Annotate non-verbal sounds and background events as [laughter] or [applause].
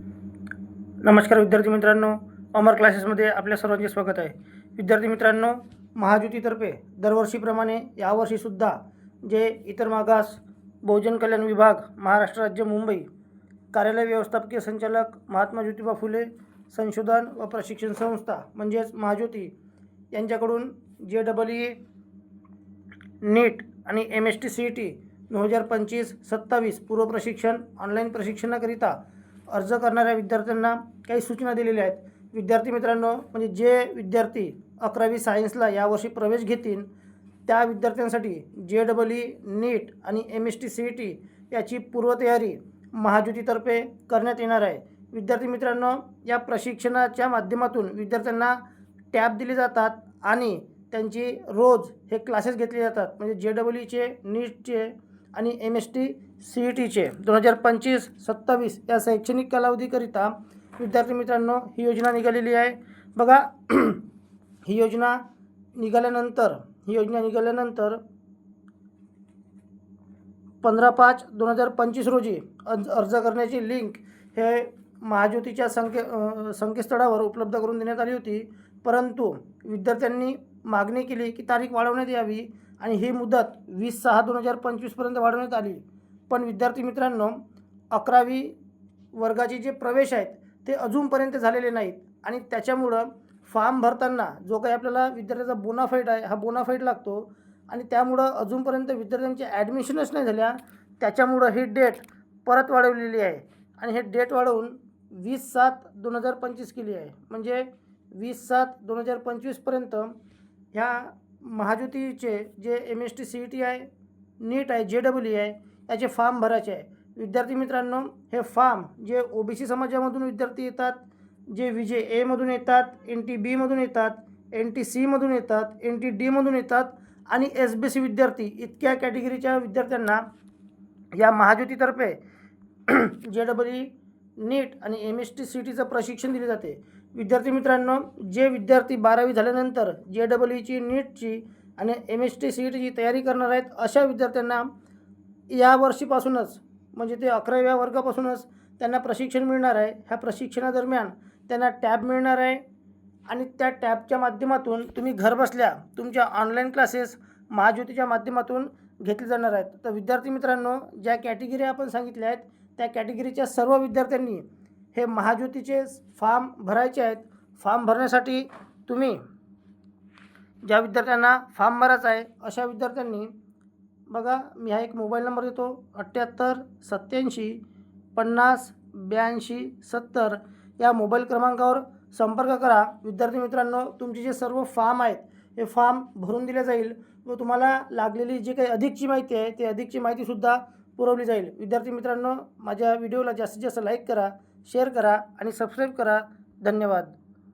नमस्कार विद्यार्थी मित्रांनो अमर क्लासेसमध्ये आपल्या सर्वांचे स्वागत आहे. विद्यार्थी मित्रांनो महाज्योतीतर्फे दरवर्षीप्रमाणे यावर्षीसुद्धा जे इतर मागास बहुजन कल्याण विभाग महाराष्ट्र राज्य मुंबई कार्यालय व्यवस्थापकीय संचालक महात्मा ज्योतिबा फुले संशोधन व प्रशिक्षण संस्था म्हणजेच महाज्योती यांच्याकडून जे डबल ई नीट आणि M S T C E T दोन हजार पंचवीस सत्तावीस पूर्व प्रशिक्षण ऑनलाईन प्रशिक्षणाकरिता अर्ज करणाऱ्या विद्यार्थ्यांना काही सूचना दिलेल्या आहेत. विद्यार्थी मित्रांनो म्हणजे जे विद्यार्थी अकरावी सायन्सला यावर्षी प्रवेश घेतील त्या विद्यार्थ्यांसाठी जे डबल ई नीट आणि M S T C E T याची पूर्वतयारी महाज्योतीतर्फे करण्यात येणार आहे. विद्यार्थी मित्रांनो या प्रशिक्षणाच्या माध्यमातून विद्यार्थ्यांना टॅब दिले जातात आणि त्यांची रोज हे क्लासेस घेतले जातात. म्हणजे जे डबल ईचे नीटचे आणि M S T C E टीचे दोन हजार पंचवीस सत्तावीस या शैक्षणिक कालावधीकरिता विद्यार्थी मित्रांनो ही योजना निघालेली आहे. बघा [clears throat] ही योजना निघाल्यानंतर ही योजना निघाल्यानंतर पंधरा पाच दोन हजार पंचवीस रोजी अर्ज अर्ज करण्याची लिंक हे महाज्योतीच्या संके संकेतस्थळावर उपलब्ध करून देण्यात आली होती. परंतु विद्यार्थ्यांनी मागणी केली की तारीख वाढवण्यात यावी. आणि ही मुदत वीस सहा दोन हजार पंचवीसपर्यंत वाढवण्यात आली. पण विद्यार्थी मित्रांनो अकरावी वर्गाचे जे प्रवेश आहेत ते अजूनपर्यंत झालेले नाहीत. आणि त्याच्यामुळं फॉर्म भरताना जो काही आपल्याला विद्यार्थ्याचा बोनाफाईट आहे हा बोनाफाईट लागतो. आणि त्यामुळं अजूनपर्यंत विद्यार्थ्यांची ॲडमिशनच नाही झाल्या. त्याच्यामुळं ही डेट परत वाढवलेली आहे. आणि हे डेट वाढवून वीस सात दोन हजार पंचवीस केली आहे. म्हणजे वीस सात दोन हजार पंचवीसपर्यंत ह्या महाज्योतीचे जे M S T C E T आहे नीट आहे जे डबल ई आहे याचे फॉर्म भरायचे आहे. विद्यार्थी मित्रांनो हे फॉर्म जे ओ बी सी समाजामधून विद्यार्थी येतात जे विजे एमधून येतात एन टी बीमधून येतात एन टी सीमधून येतात एन टी डीमधून येतात आणि एस बी सी विद्यार्थी इतक्या कॅटेगरीच्या विद्यार्थ्यांना या महाज्योतीतर्फे जे [clears throat] डबल ई नीट आणि एम एस टी सी टीचं प्रशिक्षण दिले जाते. विद्यार्थी मित्रांनो जे विद्यार्थी बारावी झाल्यानंतर जे डबल ईची नीटची आणि M S T C E टीची तयारी करणार आहेत अशा विद्यार्थ्यांना या वर्षीपासूनच म्हणजे ते अकराव्या वर्गापासूनच त्यांना प्रशिक्षण मिळणार आहे. ह्या प्रशिक्षणादरम्यान त्यांना टॅब मिळणार आहे आणि त्या टॅबच्या माध्यमातून तुम्ही घरबसल्या तुमच्या ऑनलाईन क्लासेस महाज्योतीच्या माध्यमातून घेतले जाणार आहेत. तर विद्यार्थी मित्रांनो ज्या कॅटेगरी आपण सांगितल्या आहेत त्या कॅटेगरीच्या सर्व विद्यार्थ्यांनी हे महाज्योतीचे फॉर्म भरायचे आहेत. फॉर्म भरण्यासाठी तुम्ही ज्या विद्यार्थ्यांना फॉर्म भरायचा आहे अशा विद्यार्थ्यांनी बघा मी हा एक मोबाईल नंबर देतो. अठ्ठ्याहत्तर सत्याऐंशी पन्नास ब्याऐंशी सत्तर या मोबाईल क्रमांकावर संपर्क करा. विद्यार्थी मित्रांनो तुमचे जे सर्व फॉर्म आहेत हे फॉर्म भरून दिले जाईल व तुम्हाला लागलेली जी काही अधिकची माहिती आहे ते अधिकची माहितीसुद्धा पुरवली जाईल. विद्यार्थी मित्रांनो माझ्या व्हिडिओला जास्तीत जास्त लाईक करा शेअर करा आणि सबस्क्राईब करा. धन्यवाद.